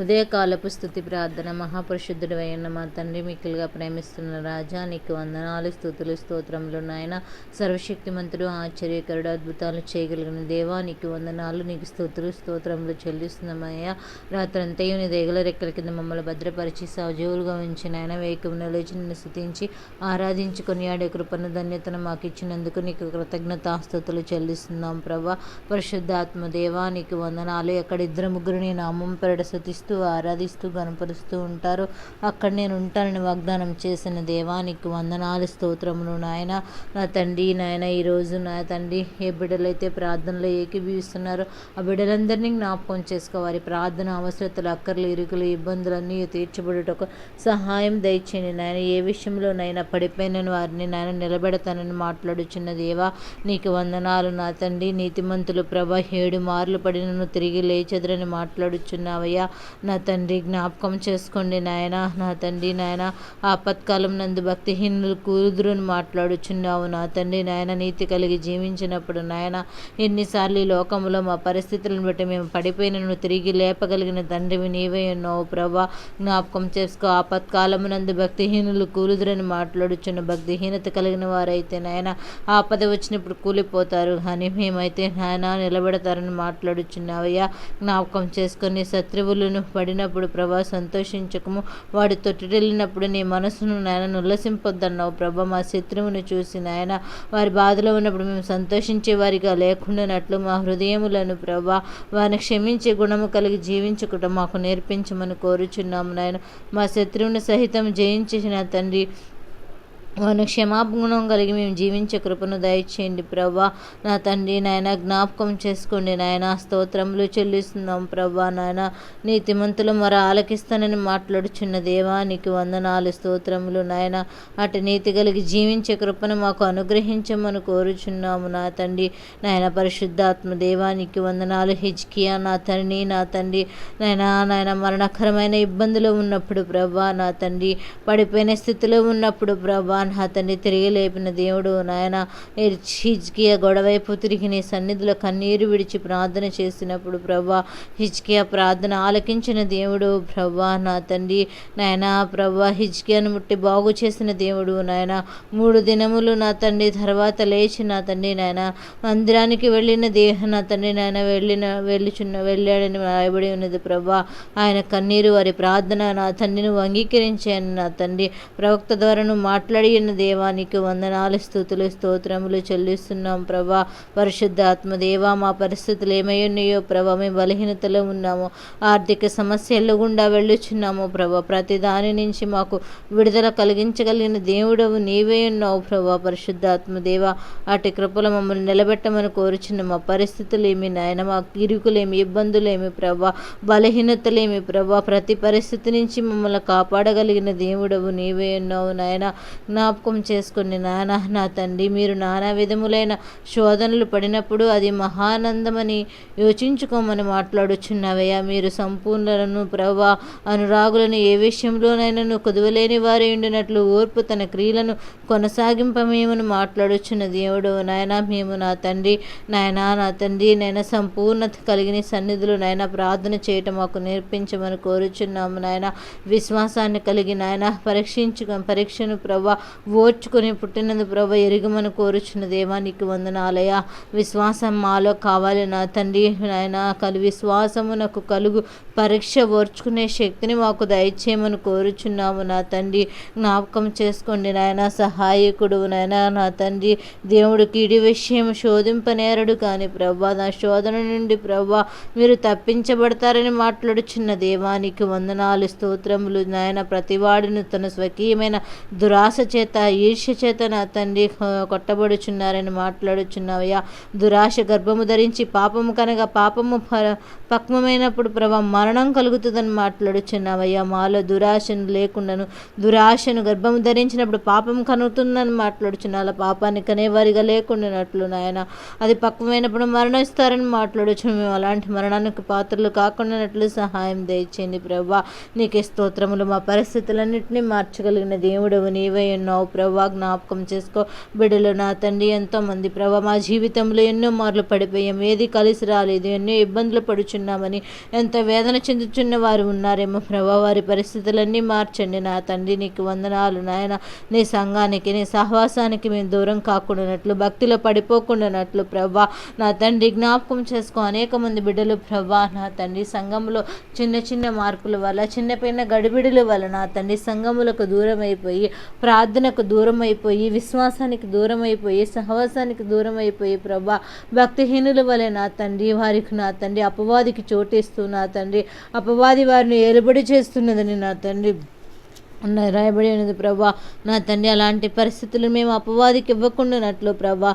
ఉదయకాలపు స్థుతి ప్రార్థన మహాపరిశుద్ధుడు అయిన మా తండ్రి మిక్కులుగా ప్రేమిస్తున్న రాజా నీకు వందనాలు స్థుతులు స్తోత్రములు నాయన. సర్వశక్తిమంతుడు ఆశ్చర్యకరుడు అద్భుతాలు చేయగలిగిన దేవా నీకు వందనాలు నీకు స్థుతులు స్తోత్రములు చెల్లిస్తున్నామయ్యా. రాత్రంతయు నీ దేగల రెక్కల కింద మమ్మల్ని భద్రపరిచి సజీవులుగా ఉంచి నాయన వేకమున లేచి నిన్ను స్థుతించి ఆరాధించుకొని కొనియాడే కృపను ధన్యతను మాకు ఇచ్చినందుకు నీకు కృతజ్ఞతాస్తుతులు చెల్లిస్తున్నాం ప్రభా. పరిశుద్ధాత్మ దేవా నీకు వందనాలు. ఎక్కడ ఇద్దరు ముగ్గురు నీ నామం పెరడ స్థుతిస్తూ ఆరాధిస్తూ గనపరుస్తూ ఉంటారు. అక్కడ నేను ఉంటానని వాగ్దానం చేసిన దేవానికి వందనాలు స్తోత్రములు. నాయన నా తండ్రి నాయన ఈరోజు నా తండ్రి ఏ బిడ్డలైతే ప్రార్థనలో ఏకీభవిస్తున్నారో ఆ బిడ్డలందరినీ జ్ఞాపకం చేసుకో. వారి ప్రార్థన అవసరతలు అక్కర్లు ఇరుకులు ఇబ్బందులన్నీ తీర్చబడుటకు సహాయం దయచేయండి. నాయన ఏ విషయంలోనైనా పడిపోయిన వారిని నాయన నిలబెడతానని మాట్లాడుచున్న దేవా నీకు వందనాలు. నా తండ్రి నీతిమంతులు ప్రభ ఏడు మార్లు పడినను తిరిగి లేచెదరని మాట్లాడుచున్నావయ్యా. నా తండ్రి జ్ఞాపకం చేసుకోండి నాయన. నా తండ్రి నాయన ఆపత్కాలం నందు భక్తిహీనులు కూదురుని మాట్లాడుచున్నావు. నా తండ్రి నాయన నీతి కలిగి జీవించినప్పుడు నాయన ఎన్నిసార్లు ఈ లోకంలో మా పరిస్థితులను బట్టి మేము పడిపోయినను తిరిగి లేపగలిగిన తండ్రివి నీవే ఉన్నావు ప్రభా. జ్ఞాపకం చేసుకో ఆపత్కాలం నందు భక్తిహీనులు కూలుదురని మాట్లాడుచున్న భక్తిహీనత కలిగిన వారైతే నాయన ఆపద వచ్చినప్పుడు కూలిపోతారు. అని మేమైతే నాయన నిలబెడతారని మాట్లాడుచున్నావయ్యా. జ్ఞాపకం చేసుకొని శత్రువులను పడినప్పుడు ప్రభా సంతోషించకము. వాడి తొట్టిల్లినప్పుడు నీ మనసును నాయన ఉల్లసింపొద్దన్నావు ప్రభా. మా శత్రువును చూసి నాయన వారి బాధలో ఉన్నప్పుడు మేము సంతోషించే వారిగా లేకుండానట్లు మా హృదయములను ప్రభా వారిని క్షమించే గుణము కలిగి జీవించుకుంటూ మాకు నేర్పించమని కోరుచున్నాము నాయన. మా శత్రువుని సహితం జయించేసిన తండ్రి వారిని క్షమాగుణం కలిగి మేము జీవించే కృపను దయచేయండి ప్రభా. నా తండ్రి నాయన జ్ఞాపకం చేసుకోండి నాయన. స్తోత్రములు చెల్లిస్తున్నాం ప్రభా నాయన. నీతిమంతులు మర ఆలకిస్తానని మాట్లాడుచున్న దేవా నీకు వందనాలు స్తోత్రములు నాయన. అటు నీతి కలిగి జీవించే కృపను మాకు అనుగ్రహించమని కోరుచున్నాము నా తండ్రి నాయన. పరిశుద్ధాత్మ దేవానికి వందనాలు. హిజ్కియా నా తండ్రి నా తండ్రి నాయన. నాయన మరణకరమైన ఇబ్బందులు ఉన్నప్పుడు ప్రభా నా తండ్రి పడిపోయిన స్థితిలో ఉన్నప్పుడు ప్రభా నా తండ్రి తిరిగి లేపిన దేవుడు నాయన హిజ్కియా గొడవైపు తిరిగి నీ సన్నిధిలో కన్నీరు విడిచి ప్రార్థన చేసినప్పుడు ప్రభా హిజ్కియా ప్రార్థన ఆలకించిన దేవుడు ప్రభా నా తండ్రి. నాయన ప్రభా హిజ్కియాను ముట్టి బాగు చేసిన దేవుడు నాయన మూడు దినములు నా తండ్రి తర్వాత లేచి నా తండ్రి నాయన మందిరానికి వెళ్ళిన దేహ నా తండ్రి నాయన వెళ్ళిన వెళ్ళిచున్న వెళ్ళాడని రాయబడి ఉన్నది ప్రభా. ఆయన కన్నీరు వారి ప్రార్థన నా తండ్రిని అంగీకరించాను నా తండ్రి. ప్రవక్త ద్వారా మాట్లాడి ఉన్న దేవానికి వందనాలు స్థుతులు స్తోత్రములు చెల్లిస్తున్నాం ప్రభా. పరిశుద్ధాత్మ దేవా మా పరిస్థితులు ఏమై ఉన్నాయో ప్రభా మేము బలహీనతలో ఉన్నాము. ఆర్థిక సమస్యలు గుండా వెళ్ళుచున్నాము ప్రభా. ప్రతి దాని నుంచి మాకు విడుదల కలిగించగలిగిన దేవుడవు నీవే ఉన్నావు ప్రభా. పరిశుద్ధాత్మ దేవా అటు కృపలు మమ్మల్ని నిలబెట్టమని కోరుచున్న. మా పరిస్థితులు ఏమి నాయన మా ఇరుకులేమి ఇబ్బందులేమి ప్రభా. బలహీనతలేమి ప్రభా. ప్రతి పరిస్థితి నుంచి మమ్మల్ని కాపాడగలిగిన దేవుడవు నీవే ఉన్నావు నాయన. జ్ఞాపకం చేసుకుని నాన్న నా తండ్రి మీరు నానా విధములైన శోధనలు పడినప్పుడు అది మహానందమని యోచించుకోమని మాట్లాడుచున్నావయ్యా. మీరు సంపూర్ణలను ప్రభా అనురాగులను ఏ విషయంలోనైనా కుదవలేని వారే ఉండినట్లు ఓర్పు తన క్రియలను కొనసాగింపమేమని మాట్లాడుచున్న దేవుడు. నాయన మేము నా తండ్రి నాయన నా తండ్రి నాయన సంపూర్ణత కలిగిన సన్నిధులు నాయన ప్రార్థన చేయటం మాకు నేర్పించమని కోరుచున్నాము. నాయన విశ్వాసాన్ని కలిగి నాయన పరీక్షించు పరీక్షను ప్రభా ఓర్చుకుని పుట్టినందు ప్రభ ఎరుగమని కోరుచున్న దేవా నీకు వందనాలయ విశ్వాసం మాలో కావాలి నా తండ్రి. నాయన కలు విశ్వాసము నాకు కలుగు పరీక్ష ఓర్చుకునే శక్తిని మాకు దయచేయమని కోరుచున్నాము నా తండ్రి. జ్ఞాపకం చేసుకోండి నాయన సహాయకుడు నాయన నా తండ్రి. దేవుడు కిడి విషయం శోధింపనేరడు కానీ ప్రభా నా శోధన నుండి ప్రభా మీరు తప్పించబడతారని మాట్లాడుచున్న దేవానికి వందనాలు స్తోత్రములు. నాయన ప్రతివాడిని తన స్వకీయమైన దురాశ చేత ఈర్ష్య చేత నా తండ్రి కొట్టబడుచున్నారని మాట్లాడుచున్నావయ్యా. దురాశ గర్భము ధరించి పాపము కనుక పాపము పక్వమైనప్పుడు ప్రభా మరణం కలుగుతుందని మాట్లాడుచున్నావయ్యా. మాలో దురాశను లేకుండాను దురాశను గర్భము ధరించినప్పుడు పాపం కనుగుతుందని మాట్లాడుచున్నా అలా పాపాన్ని కనేవారిగా లేకుండానట్లు నాయన. అది పక్వమైనప్పుడు మరణిస్తారని మాట్లాడచ్చు మేము అలాంటి మరణానికి పాత్రలు కాకుండానట్లు సహాయం దయచేయండి ప్రభా. నీకే స్తోత్రములు మా పరిస్థితులన్నింటినీ మార్చగలిగిన దేవుడవు నీవై ఉన్నావు ఉన్నావు ప్రభా జ్ఞాపకం చేసుకో. బిడ్డలు నా తండ్రి ఎంతోమంది ప్రభా మా జీవితంలో ఎన్నో మార్లు పడిపోయాం. ఏది కలిసి రాలేదు ఎన్నో ఇబ్బందులు పడుచున్నామని ఎంత వేదన చెందుతున్న వారు ఉన్నారేమో ప్రభా. వారి పరిస్థితులన్నీ మార్చండి నా తండ్రి నీకు వందనాలు నాయన. నీ సంఘానికి నీ సహవాసానికి మేము దూరం కాకుండానట్లు భక్తిలో పడిపోకుండానట్లు ప్రభా. నా తండ్రి జ్ఞాపకం చేసుకో. అనేక మంది బిడ్డలు ప్రభా నా తండ్రి సంఘంలో చిన్న చిన్న మార్పుల వల్ల చిన్నపిన్న గడిబిడుల వల్ల నా తండ్రి సంఘములకు దూరం అయిపోయి ప్రార్థనకు దూరమైపోయి విశ్వాసానికి దూరం అయిపోయి సహవాసానికి దూరం అయిపోయి ప్రభా భక్తిహీనుల వలె నా తండ్రి వారికి నా తండ్రి అపవాదికి చోటేస్తూ నా తండ్రి అపవాది వారిని ఏలుబడి చేస్తున్నదని నా తండ్రి రాయబడి ఉన్నది ప్రభా. నా తండ్రి అలాంటి పరిస్థితులు మేము అపవాదికి ఇవ్వకుండానట్లు ప్రభా.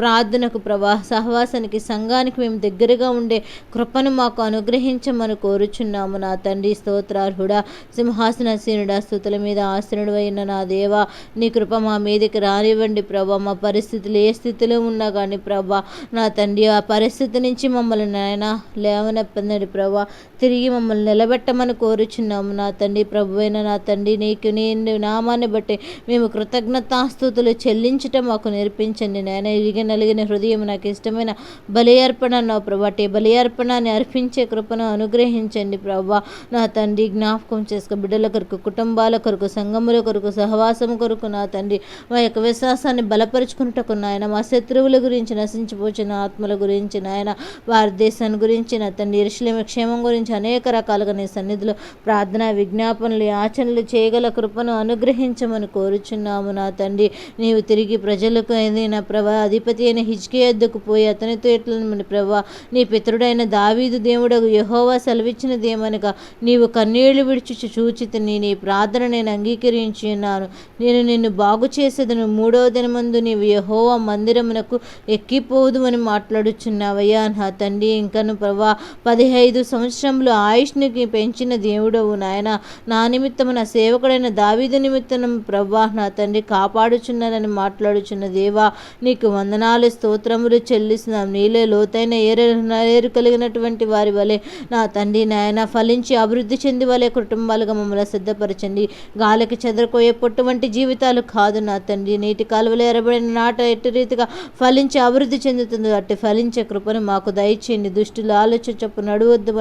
ప్రార్థనకు ప్రభా సహవాసానికి సంఘానికి మేము దగ్గరగా ఉండే కృపను మాకు అనుగ్రహించమని కోరుచున్నాము నా తండ్రి. స్తోత్రార్హుడా సింహాసనసీనుడా స్థుతుల మీద ఆశ్రయుడు అయిన నా దేవా నీ కృప మా మీదకి రానివ్వండి ప్రభా. మా పరిస్థితులు ఏ స్థితిలో ఉన్నా కానీ ప్రభా నా తండ్రి ఆ పరిస్థితి నుంచి మమ్మల్ని నాయన లేవనెప్పండి ప్రభా. తిరిగి మమ్మల్ని నిలబెట్టమని కోరుచున్నాము నా తండ్రి. ప్రభు అయిన నా తండ్రి నీకు నేను నామాన్ని బట్టి మేము కృతజ్ఞతాస్థుతులు చెల్లించటం మాకు నేర్పించండి. నాయన ఇరిగి నలిగిన హృదయం నాకు ఇష్టమైన బలి అర్పణ అన్నావు బలి అర్పణాన్ని అర్పించే కృపను అనుగ్రహించండి ప్రభా. నా తండ్రి జ్ఞాపకం చేసుకో బిడ్డల కొరకు కుటుంబాల కొరకు సంఘముల కొరకు సహవాసం కొరకు నా తండ్రి. మా యొక్క విశ్వాసాన్ని బలపరుచుకున్నటకు నాయన మా శత్రువుల గురించి నశించిపోచిన ఆత్మల గురించి నాయన భారతదేశాన్ని గురించి నా తండ్రి ఇరుషులేమ క్షేమం గురించి అనేక రకాలుగా నీ సన్నిధిలో ప్రార్థన విజ్ఞాపనలు ఆచరణలు చేయగల కృపను అనుగ్రహించమని కోరుచున్నాము నా తండ్రి. నీవు తిరిగి ప్రజలకు నా ప్రభా అధిపతి అయిన హిజ్కే ఎద్దుకు పోయి అతనితో ఎట్లని ప్రభా నీ పితరుడైన దావీదు దేవుడకు యహోవా సెలవిచ్చినదేమనగా నీవు కన్నీళ్ళు విడిచి చూచితిని నీ ప్రార్థన నేను అంగీకరించి ఉన్నాను. నేను నిన్ను బాగు చేసేదను మూడవ దినమందు నీవు యహోవా మందిరమునకు ఎక్కిపోదు అని మాట్లాడుచున్నావయ్యా నా తండ్రి. ఇంకను ప్రభా పదిహైదు సంవత్సరములు ఆయుష్ని పెంచిన దేవుడవు నాయన. నా నిమిత్తము నా సేవకుడైన దావీదు నిమిత్తం ప్రభా నా తండ్రి కాపాడుచున్నానని మాట్లాడుచున్న దేవా నీకు వందనాలు స్తోత్రములు చెల్లిస్తున్నాం. నీలే లోతైన ఏరు ఏరు కలిగినటువంటి వారి వలె నా తండ్రి నాయన ఫలించి అభివృద్ధి చెంది వలె కుటుంబాలుగా మమ్మల్ని సిద్ధపరచండి. గాలికి చెదరకోయే పొట్టువంటి జీవితాలు కాదు నా తండ్రి. నీటి కాలువలు ఎరబడిన నాట ఎట్టి రీతిగా ఫలించి అభివృద్ధి చెందుతుంది. అట్టి ఫలించే కృపను మాకు దయచేయండి. దుష్టులు ఆలోచన చెప్పు నడువద్దు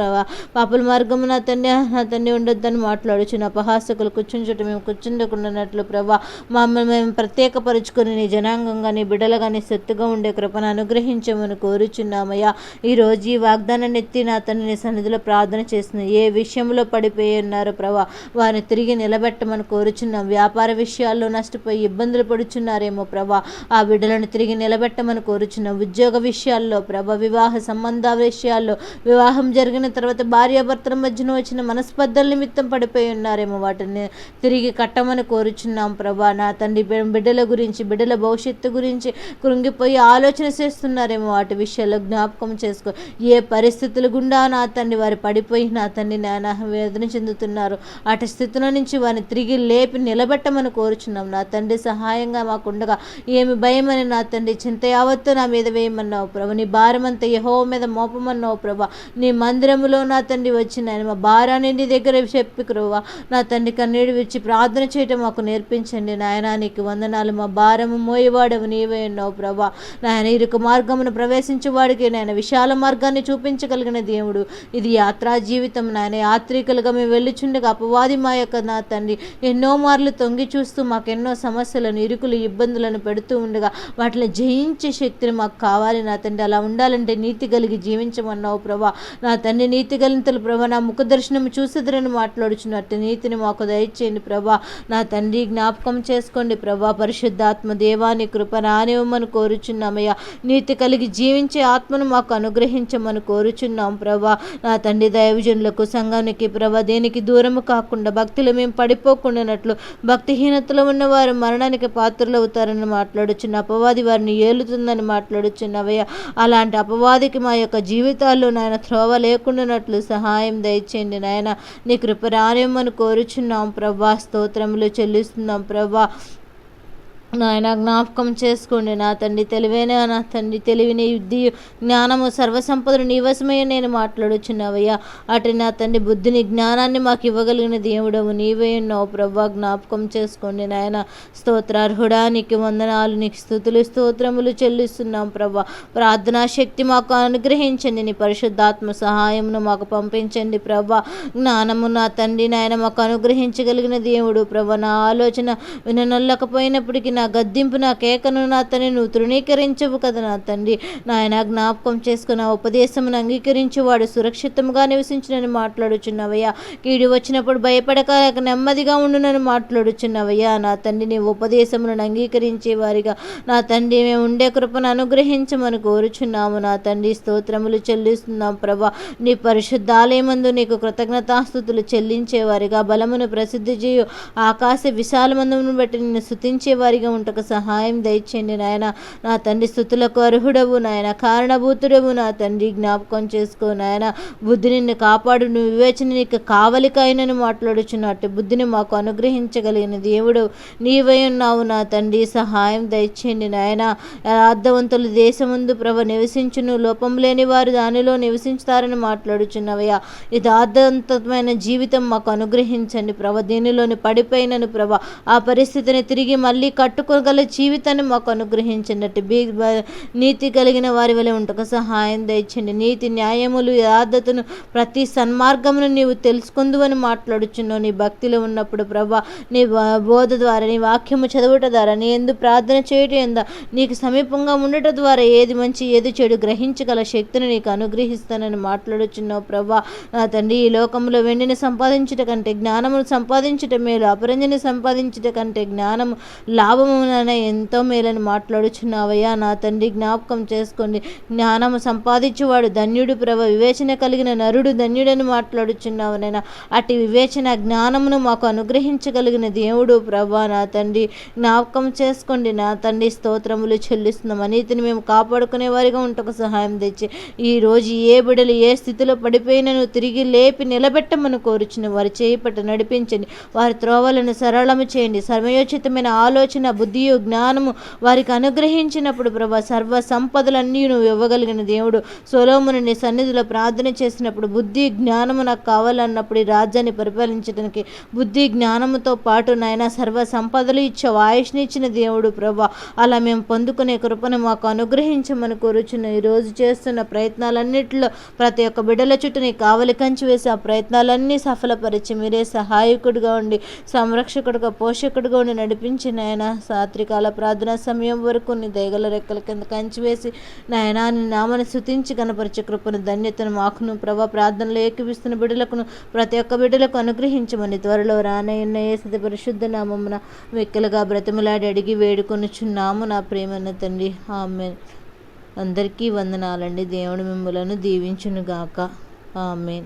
పాపల మార్గము నా తండ్రి నా తండ్రి ఉండొద్దని మాట్లాడుచున్న అపహాసకులు కూర్చుని కూర్చుంచుట మేము కూర్చుండకుండానట్లు ప్రభా మమ్మల్ని మేము ప్రత్యేకపరుచుకొని నీ జనాంగంగా నీ బిడ్డలుగా నీ సొత్తుగా ఉండే కృపను అనుగ్రహించమని కోరుచున్నామయ్యా. ఈరోజు ఈ వాగ్దానాన్ని ఎత్తి నా తండ్రి సన్నిధిలో ప్రార్థన చేసిన ఏ విషయంలో పడిపోయి ఉన్నారో ప్రభా వారిని తిరిగి నిలబెట్టమని కోరుచున్నాం. వ్యాపార విషయాల్లో నష్టపోయి ఇబ్బందులు పడుచున్నారేమో ప్రభా ఆ బిడ్డలను తిరిగి నిలబెట్టమని కోరుచున్నాం. ఉద్యోగ విషయాల్లో ప్రభ వివాహ సంబంధ విషయాల్లో వివాహం జరిగిన తర్వాత భార్యాభర్తల మధ్యన వచ్చిన మనస్పర్ధల నిమిత్తం పడిపోయి ఉన్నారేమో వాటిని తిరిగి కట్టమని కోరుచున్నాం ప్రభా. నా తండ్రి బిడ్డల గురించి బిడ్డల భవిష్యత్తు గురించి కృంగిపోయి ఆలోచన చేస్తున్నారేమో. వాటి విషయాల్లో జ్ఞాపకం చేసుకో. ఏ పరిస్థితులు గుండా నా తండ్రి వారు పడిపోయి నా తండ్రి నానా వేదన చెందుతున్నారు. అటు స్థితుల నుంచి వారిని తిరిగి లేపి నిలబెట్టమని కోరుచున్నాం. నా తండ్రి సహాయంగా మాకుండగా ఏమి భయం అని నా తండ్రి చింత యావత్తు నా మీద వేయమన్నావు ప్రభు. నీ భారమంతా యహో మీద మోపమన్నావు ప్రభా. నీ మందిరములో నా తండ్రి వచ్చిన మా భారాన్ని నీ దగ్గర చెప్పి ప్రభా నా తండ్రి కన్నీడు విడిచి ప్రార్థన చేయటం మాకు నేర్పించండి. నాయన నీకు వందనాలు. మా భారము మోయవాడవు నీవే ఉన్నావు ప్రభా. నాయన ఇరుకు మార్గమును ప్రవేశించేవాడికి నాయన విశాల మార్గాన్ని చూపించగలిగిన దేవుడు. ఇది యాత్రా జీవితం. నాయన యాత్రికులుగా మేము వెళ్ళిచుండగా అపవాది మా యొక్క నా తండ్రి ఎన్నో మార్లు తొంగి చూస్తూ మాకు ఎన్నో సమస్యలను ఇరుకులు ఇబ్బందులను పెడుతూ ఉండగా వాటిని జయించే శక్తిని మాకు కావాలి నా తండ్రి. అలా ఉండాలంటే నీతి కలిగి జీవించమన్నావు ప్రభా. నా తండ్రి నీతి గలింతలు ప్రభా. నా ముఖ దర్శనం చూసిద్దరని మాట్లాడుచున్నట్టు నీతిని మాకు దయచేయండి ప్రభా. నా తండ్రి జ్ఞాపకం చేసుకోండి ప్రభా. పరిశుద్ధాత్మ దేవాని కృప రానివ్వమని కోరుచున్నామయ్యా. నీతి కలిగి జీవించే ఆత్మను మాకు అనుగ్రహించమని కోరుచున్నాం ప్రభా. నా తండ్రి దైవజనులకు సంఘానికి ప్రభా దేనికి దూరము కాకుండా భక్తులు మేము పడిపోకుండానట్లు భక్తిహీనతలో ఉన్నవారు మరణానికి పాత్రలు అవుతారని మాట్లాడుచున్న అపవాది వారిని ఏలుతుందని మాట్లాడుచున్నవయ్యా అలాంటి అపవాదికి మా యొక్క జీవితాల్లో నాయన త్రోవ లేకుండానట్లు సహాయం దయచేయండి నాయన. నీ కృప రానివ్వమని కోరుచున్నాం ప్రభా స్తోత్రములు చెల్లిస్తున్నాం ప్రభా. నాయన జ్ఞాపకం చేసుకోండి నా తండ్రి. తెలివైన నా తండ్రి తెలివిని యుద్ధి జ్ఞానము సర్వసంపదలు నీవసమయ్య నేను మాట్లాడుచున్నావయ్యా. అటు నా తండ్రి బుద్ధిని జ్ఞానాన్ని మాకు ఇవ్వగలిగిన దేవుడవు నీవే ఉన్నావు ప్రభా. జ్ఞాపకం చేసుకోండి నాయన. స్తోత్రార్హుడా నీకు వందనాలు నీకు స్థుతులు స్తోత్రములు చెల్లిస్తున్నాం ప్రభా. ప్రార్థనా శక్తి మాకు అనుగ్రహించండి. నీ పరిశుద్ధాత్మ సహాయమును మాకు పంపించండి ప్రభా. జ్ఞానము నా తండ్రి నాయన మాకు అనుగ్రహించగలిగిన దేవుడు ప్రభా. నా ఆలోచన విననొల్లకపోయినప్పటికీ నా గద్దింపు నా కేకను నా తండ్రి నువ్వు తృణీకరించవు కదా నా తండ్రి. నాయన జ్ఞాపకం చేసుకున్న ఉపదేశమును అంగీకరించి వాడు సురక్షితంగా నివసించునని మాట్లాడుచున్నవయ్యా. కీడు వచ్చినప్పుడు భయపడక నెమ్మదిగా ఉండునని మాట్లాడుచున్నవయ్యా. నా తండ్రి నీ ఉపదేశములను అంగీకరించే వారిగా. నా తండ్రి మేము ఉండే కృపను అనుగ్రహించమని కోరుచున్నాము. నా తండ్రి స్తోత్రములు చెల్లిస్తున్నాం ప్రభా. నీ పరిశుద్ధాలయమందు నీకు కృతజ్ఞతాస్థుతులు చెల్లించేవారిగా. బలమును ప్రసిద్ధి చేయు ఆకాశ విశాలమందును బట్టి నిన్ను స్థుతించేవారిగా కలిగి ఉంటకు సహాయం దయచేయండి నాయన. నా తండ్రి స్థుతులకు అర్హుడవు నాయన. కారణభూతుడవు నా తండ్రి. జ్ఞాపకం చేసుకో నాయన. బుద్ధి నిన్ను కాపాడు. నువ్వు వివేచన నీకు కావలికైనను మాట్లాడుచున్నట్టు బుద్ధిని మాకు అనుగ్రహించగలిగిన దేవుడు నీవై ఉన్నావు నా తండ్రి. సహాయం దయచేయండి నాయన. అర్థవంతులు దేశముందు ప్రభ నివసించును. లోపం లేని వారు దానిలో నివసించుతారని మాట్లాడుచున్నవయ్యా. ఇది అర్థవంతమైన జీవితం మాకు అనుగ్రహించండి ప్రభ. దీనిలోని పడిపోయినను ప్రభ. ఆ పరిస్థితిని తిరిగి మళ్ళీ కట్టు పట్టుకోగల జీవితాన్ని మాకు అనుగ్రహించండి బీ నీతి కలిగిన వారి వలె ఉంటకు సహాయం దయచండి. నీతి న్యాయములు యథార్థతను ప్రతి సన్మార్గమును నీవు తెలుసుకుందు అని మాట్లాడుచున్నావు. నీ భక్తిలో ఉన్నప్పుడు ప్రభా నీ బోధ ద్వారా నీ వాక్యము చదువుట ద్వారా నీ ఎందు ప్రార్థన చేయటం ఎంద నీకు సమీపంగా ఉండటం ద్వారా ఏది మంచి ఏది చెడు గ్రహించగల శక్తిని నీకు అనుగ్రహిస్తానని మాట్లాడుచున్నావు ప్రభా. నా తండ్రి ఈ లోకంలో వెండిని సంపాదించుట కంటే జ్ఞానమును సంపాదించుట మేలు అపరంజని సంపాదించుట కంటే జ్ఞానము లాభముననే ఎంతో మేలని మాట్లాడుచున్నావయ్యా. నా తండ్రి జ్ఞాపకం చేసుకోండి. జ్ఞానము సంపాదించువాడు ధన్యుడు ప్రభ. వివేచన కలిగిన నరుడు ధన్యుడని మాట్లాడుచున్నావనైనా అటు వివేచన జ్ఞానమును మాకు అనుగ్రహించగలిగిన దేవుడు ప్రభా. నా తండ్రి జ్ఞాపకం చేసుకోండి. నా తండ్రి స్తోత్రములు చెల్లిస్తున్నాం. అనీతిని మేము కాపాడుకునే వారిగా ఉంటకు సహాయం తెచ్చి ఈ రోజు ఏ బిడలు ఏ స్థితిలో పడిపోయినను తిరిగి లేపి నిలబెట్టమని కోరుచున్న వారి చేపట్టు నడిపించండి. వారి త్రోవలను సరళము చేయండి. సమయోచితమైన ఆలోచన బుద్ధియు జ్ఞానము వారికి అనుగ్రహించినప్పుడు ప్రభా సర్వ సంపదలన్నీ నువ్వు ఇవ్వగలిగిన దేవుడు. సొలోమును నీ సన్నిధిలో ప్రార్థన చేసినప్పుడు బుద్ధి జ్ఞానము నాకు కావాలన్నప్పుడు ఈ రాజ్యాన్ని పరిపాలించడానికి బుద్ధి జ్ఞానముతో పాటు నాయన సర్వ సంపదలు ఇచ్చావు ఆయుష్ని ఇచ్చిన దేవుడు ప్రభా. అలా మేము పొందుకునే కృపను మాకు అనుగ్రహించమని కోరుచున్న ఈరోజు చేస్తున్న ప్రయత్నాలన్నింటిలో ప్రతి ఒక్క బిడ్డల చుట్టూ నీ కావలి కంచి వేసి ఆ ప్రయత్నాలన్నీ సఫలపరిచి మీరే సహాయకుడిగా ఉండి సంరక్షకుడిగా పోషకుడిగా ఉండి నడిపించిన ఆయన సాత్రికాల ప్రార్థన సమయం వరకు నీ దయగల రెక్కల కింద కంచి వేసి నాయనా నీ నామని శుతించి కనపరిచే కృపను ధన్యతను మాకును ప్రభా ప్రార్థనలు ఏకిపిస్తున్న బిడ్డలకును ప్రతి ఒక్క బిడ్డలకు అనుగ్రహించమని త్వరలో రానయ్యన్న ఏసది పరిశుద్ధ నామమున వెక్కలుగా బ్రతిమలాడి అడిగి వేడుకొనుచున్నాము నా ప్రేమన్న తండ్రి. ఆమె అందరికీ వందనాలండి. దేవుడు మిమ్మలను దీవించునుగాక. ఆమెన్.